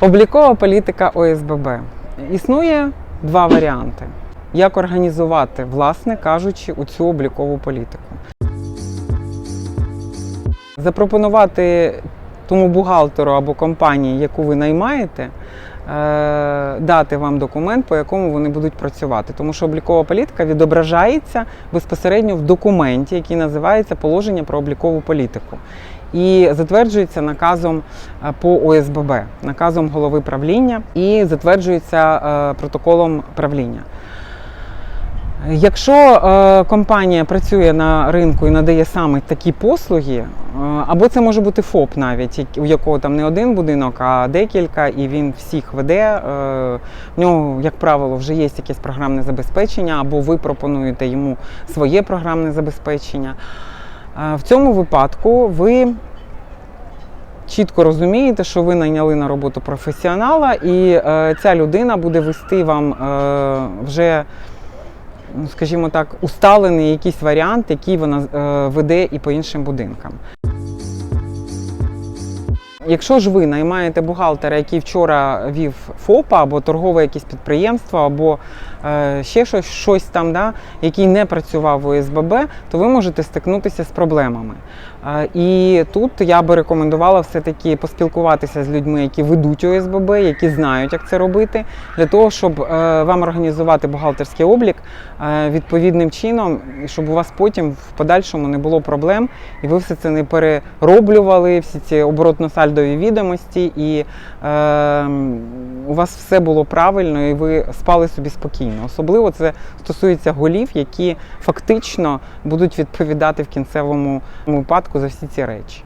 Облікова політика ОСББ. Існує два варіанти. Як організувати, власне кажучи, у цю облікову політику. Запропонувати тому бухгалтеру або компанії, яку ви наймаєте, дати вам документ, по якому вони будуть працювати. Тому що облікова політика відображається безпосередньо в документі, який називається Положення про облікову політику. І затверджується наказом е, по ОСББ, наказом голови правління і затверджується е, протоколом правління. Якщо е, компанія працює на ринку і надає саме такі послуги, е, або це може бути ФОП навіть, у якого там не один будинок, а декілька, і він всіх веде. Е, в нього, як правило, вже є якесь програмне забезпечення, або ви пропонуєте йому своє програмне забезпечення. Е, в цьому випадку ви чітко розумієте, що ви найняли на роботу професіонала, і е, ця людина буде вести вам е, вже скажімо так, усталений якийсь варіант, який вона е, веде і по іншим будинкам. Якщо ж ви наймаєте бухгалтера, який вчора вів ФОПа або торгове якесь підприємство, або е, ще щось, щось там, да, який не працював в ОСББ, то ви можете стикнутися з проблемами. Е, і тут я би рекомендувала все-таки поспілкуватися з людьми, які ведуть ОСББ, які знають, як це робити, для того, щоб е, вам організувати бухгалтерський облік е, відповідним чином, і щоб у вас потім в подальшому не було проблем, і ви все це не перероблювали, всі ці оборотно-сальдові відомості, і е, у вас все було правильно, і ви спали собі спокійно. Особливо це стосується голів, які фактично будуть відповідати в кінцевому випадку за всі ці речі.